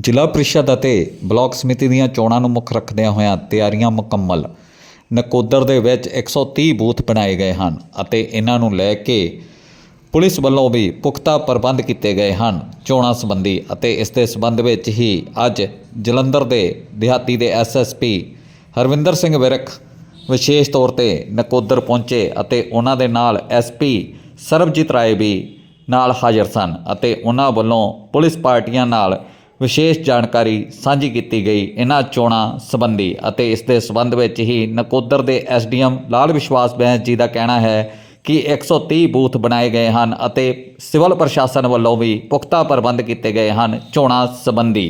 ਜ਼ਿਲ੍ਹਾ ਪ੍ਰੀਸ਼ਦ ਅਤੇ ਬਲਾਕ ਸਮਿਤੀ ਦੀਆਂ ਚੋਣਾਂ ਨੂੰ ਮੁੱਖ ਰੱਖਦਿਆਂ ਹੋਇਆਂ ਤਿਆਰੀਆਂ ਮੁਕੰਮਲ। ਨਕੋਦਰ ਦੇ ਵਿੱਚ 130 ਬੂਥ ਬਣਾਏ ਗਏ ਹਨ ਅਤੇ ਇਹਨਾਂ ਨੂੰ ਲੈ ਕੇ ਪੁਲਿਸ ਵੱਲੋਂ ਵੀ ਪੁਖਤਾ ਪ੍ਰਬੰਧ ਕੀਤੇ ਗਏ ਹਨ ਚੋਣਾਂ ਸੰਬੰਧੀ ਅਤੇ ਇਸ ਦੇ ਸੰਬੰਧ ਵਿੱਚ ਹੀ ਅੱਜ ਜਲੰਧਰ ਦੇ ਦਿਹਾਤੀ ਦੇ ਐਸਐਸਪੀ ਹਰਵਿੰਦਰ ਸਿੰਘ ਵਿਰਕ ਵਿਸ਼ੇਸ਼ ਤੌਰ ਤੇ ਨਕੋਦਰ ਪਹੁੰਚੇ ਅਤੇ ਉਹਨਾਂ ਦੇ ਨਾਲ ਐਸਪੀ ਸਰਬਜੀਤ ਰਾਏ ਵੀ ਨਾਲ ਹਾਜ਼ਰ ਸਨ ਅਤੇ ਉਹਨਾਂ ਵੱਲੋਂ ਪੁਲਿਸ ਪਾਰਟੀਆਂ ਨਾਲ ਵਿਸ਼ੇਸ਼ ਜਾਣਕਾਰੀ ਸਾਂਝੀ ਕੀਤੀ ਗਈ ਇਹਨਾਂ ਚੋਣਾਂ ਸੰਬੰਧੀ ਅਤੇ ਇਸ ਦੇ ਸੰਬੰਧ ਵਿੱਚ ਹੀ ਨਕੋਦਰ ਦੇ ਐਸਡੀਐਮ ਲਾਲ ਵਿਸ਼ਵਾਸ ਬੈਂਸ ਜੀ ਦਾ ਕਹਿਣਾ ਹੈ ਕਿ 130 ਬੂਥ ਬਣਾਏ ਗਏ ਹਨ ਅਤੇ ਸਿਵਲ ਪ੍ਰਸ਼ਾਸਨ ਵੱਲੋਂ ਵੀ ਪੁਖਤਾ ਪ੍ਰਬੰਧ ਕੀਤੇ ਗਏ ਹਨ ਚੋਣਾਂ ਸੰਬੰਧੀ।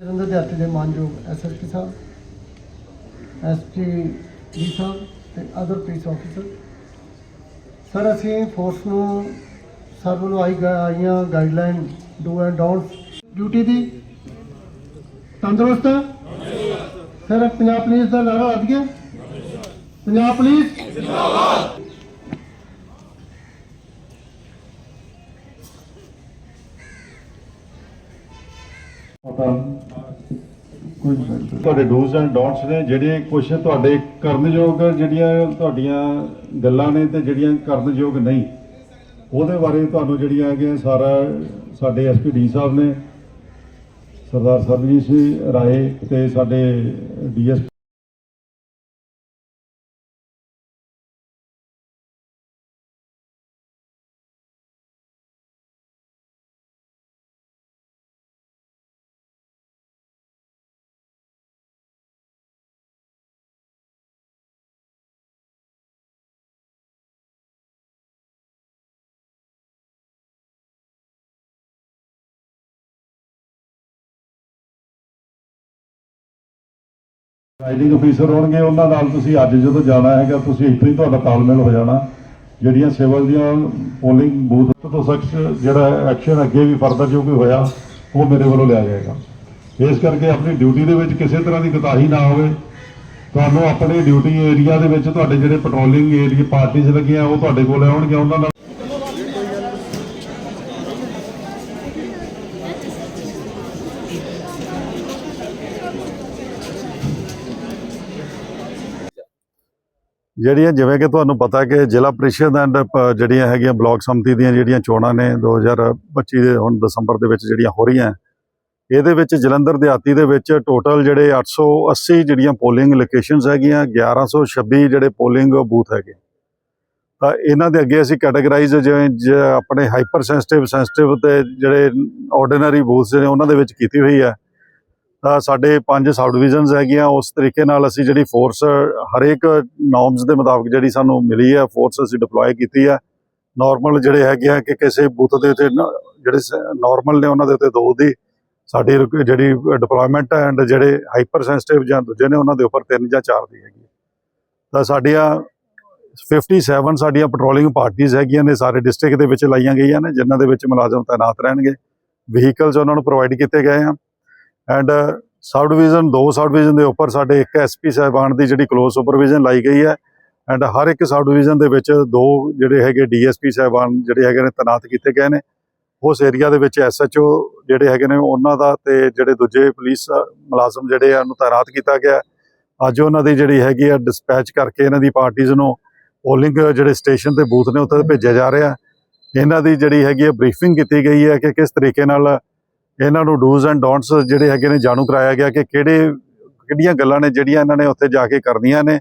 ਜਲੰਧਰ ਦੇ ਹੱਥ ਦੇ ਮਾਨਯੋਗ ਐਸਐਸਪੀ ਸਾਹਿਬ ਐਸਪੀ ਜੀ ਸਾਹਿਬ ਤੇ ਅਦਰ ਪੁਲਿਸ ਆਫੀਸਰ ਸਰ ਅਸੀਂ ਫੋਰਸ ਨੂੰ ਸਰ ਵੱਲੋਂ ਆਈ ਗਾ- ਆਈਆਂ guideline do and don'ts duty ਦੀ ਤੰਦਰੁਸਤ ਸਰ ਪੰਜਾਬ ਪੁਲਿਸ ਦਾ ਨਾਰਾ ਲੱਗ ਗਿਆ। ਪੰਜਾਬ ਪੁਲਿਸ ਕੋਈ ਤੁਹਾਡੇ ਡੂਜ਼ ਐਂਡ ਡੋਨਟਸ ਨੇ, ਜਿਹੜੇ ਕੁਝ ਤੁਹਾਡੇ ਕਰਨਯੋਗ ਜਿਹੜੀਆਂ ਤੁਹਾਡੀਆਂ ਗੱਲਾਂ ਨੇ ਤੇ ਜਿਹੜੀਆਂ ਕਰਨਯੋਗ ਨਹੀਂ। ਉਹਦੇ ਬਾਰੇ ਤੁਹਾਨੂੰ ਜਿਹੜੀਆਂ ਹੈਗੀਆਂ ਸਾਰਾ ਸਾਡੇ ਐਸਪੀ ਡੀ ਸਾਹਿਬ ਨੇ, ਸਰਦਾਰ ਸਰਬਜੀਤ ਸਿੰਘ ਰਾਏ ਤੇ ਸਾਡੇ ਡੀਐਸ ਰਾਈਡਿੰਗ ਅਫੀਸਰ ਹੋਣਗੇ, ਉਹਨਾਂ ਨਾਲ ਤੁਸੀਂ ਅੱਜ ਜਦੋਂ ਜਾਣਾ ਹੈਗਾ, ਤੁਸੀਂ ਇੱਥੇ ਹੀ ਤੁਹਾਡਾ ਤਾਲਮੇਲ ਹੋ ਜਾਣਾ। ਜਿਹੜੀਆਂ ਸਿਵਲ ਦੀਆਂ ਪੋਲਿੰਗ ਬੂਥ ਤੋਂ ਸਖਤ ਜਿਹੜਾ ਐਕਸ਼ਨ ਅੱਗੇ ਵੀ ਫਰਦਰ ਜੋ ਕੋਈ ਹੋਇਆ, ਉਹ ਮੇਰੇ ਵੱਲੋਂ ਲਿਆ ਜਾਏਗਾ। ਇਸ ਕਰਕੇ ਆਪਣੀ ਡਿਊਟੀ ਦੇ ਵਿੱਚ ਕਿਸੇ ਤਰ੍ਹਾਂ ਦੀ ਗਤਾਹੀ ਨਾ ਹੋਵੇ। ਤੁਹਾਨੂੰ ਆਪਣੇ ਡਿਊਟੀ ਏਰੀਆ ਦੇ ਵਿੱਚ ਤੁਹਾਡੇ ਜਿਹੜੇ ਪੈਟਰੋਲਿੰਗ ਏਰੀਆ ਪਾਰਟੀਆਂ ਲੱਗੀਆਂ, ਉਹ ਤੁਹਾਡੇ ਕੋਲ ਆਉਣਗੇ ਉਹਨਾਂ ਨਾਲ ਜਿਹੜੀਆਂ ਜਿਵੇਂ ਕਿ ਤੁਹਾਨੂੰ ਪਤਾ ਕਿ ਜ਼ਿਲ੍ਹਾ ਪ੍ਰੀਸ਼ਦ ਐਂਡ ਪ- ਜਿਹੜੀਆਂ ਹੈਗੀਆਂ ਬਲਾਕ ਸੰਮਤੀ ਦੀਆਂ ਜਿਹੜੀਆਂ ਚੋਣਾਂ ਨੇ 2025 ਦੇ, ਹੁਣ ਦਸੰਬਰ ਦੇ ਵਿੱਚ ਜਿਹੜੀਆਂ ਹੋ ਰਹੀਆਂ, ਇਹਦੇ ਵਿੱਚ ਜਲੰਧਰ ਦਿਹਾਤੀ ਦੇ ਵਿੱਚ ਟੋਟਲ ਜਿਹੜੇ 880 ਜਿਹੜੀਆਂ ਪੋਲਿੰਗ ਲੋਕੇਸ਼ਨਸ ਹੈਗੀਆਂ 1126 ਜਿਹੜੇ ਪੋਲਿੰਗ ਬੂਥ ਹੈਗੇ। ਤਾਂ ਇਹਨਾਂ ਦੇ ਅੱਗੇ ਅਸੀਂ ਕੈਟਾਗਰਾਈਜ਼ ਜਿਵੇਂ ਜ- ਆਪਣੇ ਹਾਈਪਰ ਸੈਂਸਿਟਿਵ ਸੈਂਸਿਟਿਵ ਤੇ ਜਿਹੜੇ ਆਰਡੀਨਰੀ ਬੂਥਸ ਨੇ, ਉਹਨਾਂ ਦੇ ਵਿੱਚ ਕੀਤੀ ਹੋਈ ਹੈ। ਸਾਡੇ ਪੰਜ ਸਬ ਡਿਵੀਜ਼ਨਸ ਹੈਗੀਆਂ, ਉਸ ਤਰੀਕੇ ਨਾਲ ਅਸੀਂ ਜਿਹੜੀ ਫੋਰਸ ਹਰੇਕ ਨੋਰਮਸ ਦੇ ਮੁਤਾਬਕ ਜਿਹੜੀ ਸਾਨੂੰ ਮਿਲੀ ਹੈ ਫੋਰਸ ਅਸੀਂ ਡਿਪਲੋਏ ਕੀਤੀ ਹੈ। ਨਾਰਮਲ ਜਿਹੜੇ ਹੈਗੇ ਆ ਕਿ ਕਿਸੇ ਬੂਥ ਦੇ ਉੱਤੇ ਨ- ਜਿਹੜੇ ਨਾਰਮਲ ਨੇ ਉਹਨਾਂ ਦੇ ਉੱਤੇ ਦੋ ਦੀ ਸਾਡੀ ਜਿਹੜੀ ਡਿਪਲੋਇਮੈਂਟ ਹੈ ਐਂਡ ਜਿਹੜੇ ਹਾਈਪਰ ਸੈਂਸਿਟਿਵ ਜਾਂ ਦੂਜੇ ਨੇ ਉਹਨਾਂ ਦੇ ਉੱਪਰ ਤਿੰਨ ਜਾਂ ਚਾਰ ਦੀ ਹੈਗੀ ਤਾਂ ਸਾਡੀਆਂ 57 ਸਾਡੀਆਂ ਪੈਟਰੋਲਿੰਗ ਪਾਰਟੀਆਂ ਹੈਗੀਆਂ ਨੇ, ਸਾਰੇ ਡਿਸਟ੍ਰਿਕਟ ਦੇ ਵਿੱਚ ਲਾਈਆਂ ਗਈਆਂ ਨੇ, ਜਿਨ੍ਹਾਂ ਦੇ ਵਿੱਚ ਮੁਲਾਜ਼ਮ ਤਾਇਨਾਤ ਰਹਿਣਗੇ। ਵਹੀਕਲਸ ਉਹਨਾਂ ਨੂੰ ਪ੍ਰੋਵਾਈਡ ਕੀਤੇ ਗਏ ਆ। ਐਂਡ ਸਬ ਡਿਵੀਜ਼ਨ ਦੋ ਸਬ ਡਿਵੀਜ਼ਨ ਦੇ ਉੱਪਰ ਸਾਡੇ ਇੱਕ ਐਸਪੀ ਸਾਹਿਬਾਨ ਦੀ ਜਿਹੜੀ ਕਲੋਜ਼ ਸੁਪਰਵਿਜ਼ਨ ਲਾਈ ਗਈ ਹੈ। ਐਂਡ ਹਰ ਇੱਕ ਸਬ ਡਿਵੀਜ਼ਨ ਦੇ ਵਿੱਚ ਦੋ ਜਿਹੜੇ ਹੈਗੇ ਡੀਐਸਪੀ ਸਾਹਿਬਾਨ ਜਿਹੜੇ ਹੈਗੇ ਨੇ ਤਾਇਨਾਤ ਕੀਤੇ ਗਏ ਨੇ। ਉਸ ਏਰੀਆ ਦੇ ਵਿੱਚ ਐਸਐਚਓ ਜਿਹੜੇ ਹੈਗੇ ਨੇ ਉਹਨਾਂ ਦਾ ਤੇ ਜਿਹੜੇ ਦੂਜੇ ਪੁਲਿਸ ਮੁਲਾਜ਼ਮ ਜਿਹੜੇ ਆ ਉਹਨੂੰ ਤਾਇਨਾਤ ਕੀਤਾ ਗਿਆ। ਅੱਜ ਉਹਨਾਂ ਦੀ ਜਿਹੜੀ ਹੈਗੀ ਆ ਡਿਸਪੈਚ ਕਰਕੇ ਇਹਨਾਂ ਦੀ ਪਾਰਟੀਆਂ ਨੂੰ ਪੋਲਿੰਗ ਜਿਹੜੇ ਸਟੇਸ਼ਨ ਤੇ ਬੂਥ ਨੇ ਉੱਥੇ ਭੇਜਿਆ ਜਾ ਰਿਹਾ। ਇਹਨਾਂ ਦੀ ਜਿਹੜੀ ਹੈਗੀ ਆ ਬਰੀਫਿੰਗ ਕੀਤੀ ਗਈ ਹੈ ਕਿ ਕਿਸ ਤਰੀਕੇ ਨਾਲ ਇਹਨਾਂ ਨੂੰ ਡੂਜ਼ ਐਂਡ ਡੋਂਟਸ ਜਿਹੜੇ ਹੈਗੇ ਨੇ ਜਾਣੂ ਕਰਾਇਆ ਗਿਆ ਕਿ ਕਿਹੜੇ, ਕਿਹੜੀਆਂ ਗੱਲਾਂ ਨੇ ਜਿਹੜੀਆਂ ਇਹਨਾਂ ਨੇ ਉੱਥੇ ਜਾ ਕੇ ਕਰਨੀਆਂ ਨੇ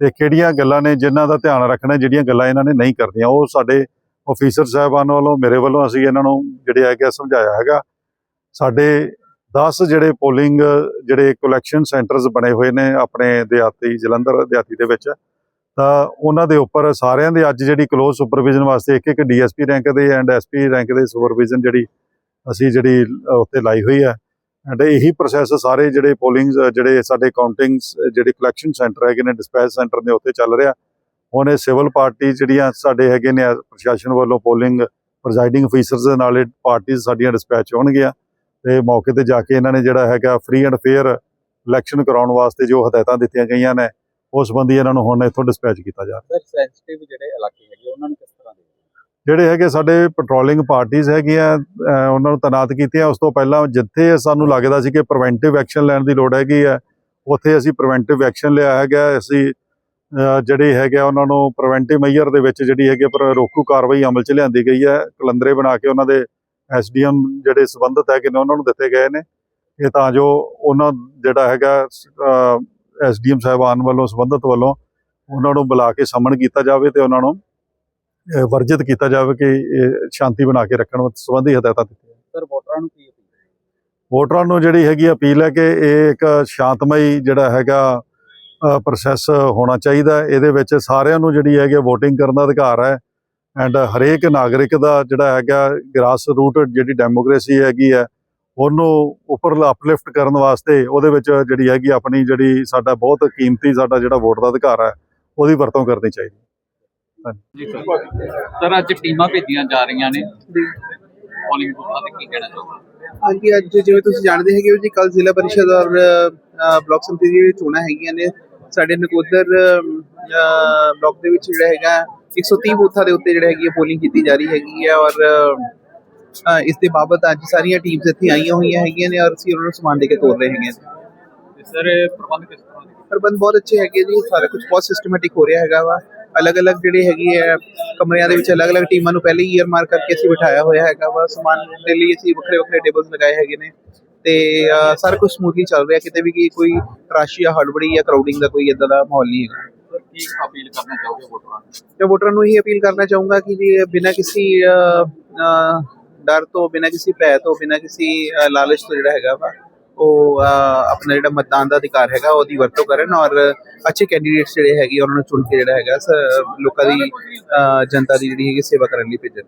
ਤੇ ਕਿਹੜੀਆਂ ਗੱਲਾਂ ਨੇ ਜਿਨ੍ਹਾਂ ਦਾ ਧਿਆਨ ਰੱਖਣਾ ਜਿਹੜੀਆਂ ਗੱਲਾਂ ਇਹਨਾਂ ਨੇ ਨਹੀਂ ਕਰਨੀਆਂ। ਉਹ ਸਾਡੇ ਆਫੀਸਰ ਸਾਹਿਬਾਨ ਵੱਲੋਂ, ਮੇਰੇ ਵੱਲੋਂ ਅਸੀਂ ਇਹਨਾਂ ਨੂੰ ਜਿਹੜੇ ਹੈਗੇ ਆ ਸਮਝਾਇਆ ਹੈਗਾ। ਸਾਡੇ 10 ਜਿਹੜੇ ਪੋਲਿੰਗ ਜਿਹੜੇ ਕਲੈਕਸ਼ਨ ਸੈਂਟਰਸ ਬਣੇ ਹੋਏ ਨੇ ਆਪਣੇ ਦਿਹਾਤੀ ਜਲੰਧਰ, ਦਿਹਾਤੀ ਦੇ ਵਿੱਚ, ਤਾਂ ਉਹਨਾਂ ਦੇ ਉੱਪਰ ਸਾਰਿਆਂ ਦੇ ਅੱਜ ਜਿਹੜੀ ਕਲੋਜ਼ ਸੁਪਰਵਿਜ਼ਨ ਵਾਸਤੇ ਇੱਕ ਇੱਕ ਡੀਐਸਪੀ ਰੈਂਕ ਦੇ ਐਂਡ ਐਸਪੀ ਰੈਂਕ ਦੇ ਸੁਪਰਵਿਜ਼ਨ ਜਿਹੜੀ ਅਸੀਂ ਜਿਹੜੀ ਅ, ਉੱਥੇ ਲਾਈ ਹੋਈ ਹੈ। ਐਂਡ ਇਹੀ ਪ੍ਰੋਸੈਸ ਸਾਰੇ ਜਿਹੜੇ ਪੋਲਿੰਗ ਜਿਹੜੇ ਸਾਡੇ ਕਾਊਂਟਿੰਗਸ ਜਿਹੜੇ ਕਲੈਕਸ਼ਨ ਸੈਂਟਰ ਹੈਗੇ ਨੇ ਡਿਸਪੈਚ ਸੈਂਟਰ ਨੇ ਉੱਥੇ ਚੱਲ ਰਿਹਾ। ਹੁਣ ਇਹ ਸਿਵਲ ਪਾਰਟੀ ਜਿਹੜੀਆਂ ਸਾਡੇ ਹੈਗੇ ਨੇ ਪ੍ਰਸ਼ਾਸਨ ਵੱਲੋਂ ਪੋਲਿੰਗ ਪ੍ਰੈਜ਼ਾਈਡਿੰਗ ਅਫੀਸਰਸ ਦੇ ਨਾਲ ਪਾਰਟੀਆਂ ਸਾਡੀਆਂ ਡਿਸਪੈਚ ਹੋਣਗੀਆਂ। ਤੇ ਮੌਕੇ ਤੇ ਜਾ ਕੇ ਇਹਨਾਂ ਨੇ ਜਿਹੜਾ ਹੈਗਾ ਫ੍ਰੀ ਐਂਡ ਫੇਅਰ ਇਲੈਕਸ਼ਨ ਕਰਾਉਣ ਵਾਸਤੇ ਜੋ ਹਦਾਇਤਾਂ ਦਿੱਤੀਆਂ ਗਈਆਂ ਨੇ ਉਸ ਸੰਬੰਧੀ ਇਹਨਾਂ ਨੂੰ ਹੁਣ ਇੱਥੋਂ ਡਿਸਪੈਚ ਕੀਤਾ ਜਾ ਰਿਹਾ। ਸੈਂਸਿਟਿਵ ਜਿਹੜੇ ਇਲਾਕੇ ਹੈਗੇ ਉਹਨਾਂ ਨੂੰ ਕਿਸ ਤਰ੍ਹਾਂ ਦੇ ਜਿਹੜੇ ਹੈਗੇ ਸਾਡੇ ਪੈਟਰੋਲਿੰਗ ਪਾਰਟੀਆਂ ਹੈਗੀਆਂ ਉਹਨਾਂ ਨੂੰ ਤੈਨਾਤ ਕੀਤੀਆਂ ਉਸ ਤੋਂ ਪਹਿਲਾਂ ਜਿੱਥੇ ਸਾਨੂੰ ਲੱਗਦਾ ਸੀ ਕਿ ਪ੍ਰੀਵੈਂਟਿਵ ਐਕਸ਼ਨ ਲੈਣ ਦੀ ਲੋੜ ਹੈਗੀ ਹੈ ਉੱਥੇ ਅਸੀਂ ਪ੍ਰੀਵੈਂਟਿਵ ਐਕਸ਼ਨ ਲਿਆ ਹੈਗਾ ਅਸੀਂ, ਅਹ ਜਿਹੜੇ ਹੈਗੇ ਆ, ਉਹਨਾਂ ਨੂੰ ਪ੍ਰੀਵੈਂਟਿਵ ਮੈਜਰ ਦੇ ਵਿੱਚ ਜਿਹੜੀ ਹੈਗੀ ਪਰ ਰੋਕੂ ਕਾਰਵਾਈ ਅਮਲ 'ਚ ਲਿਆਂਦੀ ਗਈ ਹੈ ਕਲੰਦਰੇ ਬਣਾ ਕੇ ਉਹਨਾਂ ਦੇ ਐਸਡੀਐਮ ਜਿਹੜੇ ਸੰਬੰਧਿਤ ਹੈਗੇ ਨੇ, ਉਹਨਾਂ ਨੂੰ ਦਿੱਤੇ ਗਏ ਨੇ। ਇਹ ਤਾਂ ਜੋ ਉਹਨਾਂ ਜਿਹੜਾ ਹੈਗਾ ਐਸਡੀਐਮ ਸਾਹਿਬਾਨ ਵੱਲੋਂ, ਸੰਬੰਧਿਤ ਵੱਲੋਂ ਉਹਨਾਂ ਨੂੰ ਬੁਲਾ ਕੇ ਸਮਨ ਕੀਤਾ ਜਾਵੇ ਤੇ ਉਹਨਾਂ ਨੂੰ ਵਰਜਿਤ ਕੀਤਾ ਜਾਵੇ ਕਿ ਸ਼ਾਂਤੀ ਬਣਾ ਕੇ ਰੱਖਣ ਸੰਬੰਧੀ ਹਦਾਇਤਾਂ ਦਿੱਤੀਆਂ ਸਰ ਵੋਟਰਾਂ ਨੂੰ ਕੀ ਅਪੀਲ ਵੋਟਰਾਂ ਨੂੰ ਜਿਹੜੀ ਹੈਗੀ ਅਪੀਲ ਹੈ ਕਿ ਇਹ ਇੱਕ ਸ਼ਾਂਤਮਈ ਜਿਹੜਾ ਹੈਗਾ ਪ੍ਰੋਸੈਸ ਹੋਣਾ ਚਾਹੀਦਾ। ਇਹਦੇ ਵਿੱਚ ਸਾਰਿਆਂ ਨੂੰ ਜਿਹੜੀ ਹੈਗੀ VOTING ਕਰਨ ਦਾ ਅਧਿਕਾਰ ਹੈ ਐਂਡ ਹਰੇਕ ਨਾਗਰਿਕ ਦਾ ਜਿਹੜਾ ਹੈਗਾ ਗ੍ਰਾਸ ਰੂਟ ਜਿਹੜੀ ਡੈਮੋਕ੍ਰੇਸੀ ਹੈਗੀ ਹੈ ਉਹਨੂੰ ਉੱਪਰ ਅਪਲਿਫਟ ਕਰਨ ਵਾਸਤੇ ਉਹਦੇ ਵਿੱਚ ਜਿਹੜੀ ਹੈਗੀ ਆਪਣੀ ਜਿਹੜੀ ਸਾਡਾ ਬਹੁਤ ਕੀਮਤੀ ਸਾਡਾ ਜਿਹੜਾ ਵੋਟ ਦਾ ਅਧਿਕਾਰ ਹੈ ਉਹਦੀ ਵਰਤੋਂ ਕਰਨੀ ਚਾਹੀਦੀ ਸਰ ਅੱਜ ਟੀਮਾਂ ਭੇਜੀਆਂ ਜਾ ਰਹੀਆਂ ਨੇ। ਪੋਲਿੰਗ ਬੂਥਾਂ ਤੇ ਕੀ ਕਹਿਣਾ ਚਾਹੋਗੇ? ਹਾਂਜੀ ਅੱਜ ਜਿਵੇਂ ਤੁਸੀਂ ਜਾਣਦੇ ਹੈਗੇ ਹੋ ਜੀ ਕੱਲ ਜ਼ਿਲ੍ਹਾ ਪਰਿਸ਼ਦ ਔਰ ਬਲਾਕ ਸਮਿਤੀ ਦੀ ਚੋਣਾਂ ਹੈਗੀਆਂ ਨੇ। ਸਾਡੇ ਨਕੋਦਰ ਬਲਾਕ ਦੇ ਵਿੱਚ ਜਿਹੜਾ ਹੈਗਾ 130 ਬੂਥਾਂ ਦੇ ਉੱਤੇ ਜਿਹੜਾ ਹੈਗੀ ਹੈ ਪੋਲਿੰਗ ਕੀਤੀ ਜਾ ਰਹੀ ਹੈਗੀ ਹੈ ਔਰ ਇਸ ਦੇ ਬਾਬਤ ਅੱਜ ਸਾਰੀਆਂ ਟੀਮਸ ਇੱਥੇ ਆਈਆਂ ਹੋਈਆਂ ਹੈਗੀਆਂ ਨੇ ਔਰ ਅਸੀਂ ਉਹਨਾਂ ਨੂੰ ਸਮਾਨ ਦੇ ਕੇ ਤੋਰ ਰਹੇ ਹੈਗੇ ਸਰ ਪ੍ਰਬੰਧ ਕਿਸ ਤਰ੍ਹਾਂ ਦੇ ਪ੍ਰਬੰਧ ਬਹੁਤ ਅੱਛੇ ਹੈਗੇ ਜੀ ਸਾਰਾ ਕੁਝ ਬਹੁਤ ਸਿਸਟਮੈਟਿਕ ਹੋ ਰਿਹਾ ਹੈਗਾ ਵਾ। ਅਲੱਗ-ਅਲੱਗ ਜਿਹੜੇ ਹੈਗੀ ਹੈ ਕਮਰਿਆਂ ਦੇ ਵਿੱਚ ਅਲੱਗ-ਅਲੱਗ ਟੀਮਾਂ ਨੂੰ ਪਹਿਲੇ ਹੀ ਈਅਰ ਮਾਰ ਕਰਕੇ ਅਸੀਂ ਬਿਠਾਇਆ ਹੋਇਆ ਹੈਗਾ ਵਾ। ਸਮਾਨ ਦੇ ਲਈ ਅਸੀਂ ਵੱਖਰੇ-ਵੱਖਰੇ ਟੇਬਲਸ ਲਗਾਏ ਹੈਗੇ ਨੇ। ਤੇ ਸਾਰਾ ਕੁਝ ਸਮੂਥਲੀ ਚੱਲ ਰਿਹਾ। ਕਿਤੇ ਵੀ ਕੀ ਕੋਈ ਰਸ਼ ਜਾਂ ਹੜਬੜੀ ਜਾਂ ਕਰਾਊਡਿੰਗ ਦਾ ਕੋਈ ਇਦਾਂ ਦਾ ਮਾਹੌਲ ਨਹੀਂ ਹੈਗਾ। ਕੀ ਅਪੀਲ ਕਰਨਾ ਚਾਹੋਗੇ ਵੋਟਰਾਂ ਨੂੰ? ਮੈਂ ਵੋਟਰਾਂ ਨੂੰ ਇਹ ਅਪੀਲ ਕਰਨਾ ਚਾਹੂੰਗਾ ਕਿ ਜੀ ਬਿਨਾਂ ਕਿਸੇ ਡਰ ਤੋਂ ਬਿਨਾਂ ਕਿਸੇ ਭੈ ਤੋਂ ਬਿਨਾਂ ਕਿਸੇ ਲਾਲਚ ਤੋਂ ਜਿਹੜਾ ਹੈਗਾ ਵਾ ਉਹ ਅਹ, ਆਪਣਾ ਜਿਹੜਾ ਮਤਦਾਨ ਦਾ ਅਧਿਕਾਰ ਹੈਗਾ ਉਹਦੀ ਵਰਤੋਂ ਕਰਨ ਔਰ ਅੱਛੇ ਕੈਂਡੀਡੇਟਸ ਜਿਹੜੇ ਹੈਗੇ ਉਹਨਾਂ ਨੂੰ ਚੁਣ ਕੇ ਜਿਹੜਾ ਹੈਗਾ ਲੋਕਾਂ ਦੀ ਅਹ, ਜਨਤਾ ਦੀ ਜਿਹੜੀ ਹੈਗੀ ਸੇਵਾ ਕਰਨ ਲਈ ਭੇਜਣ।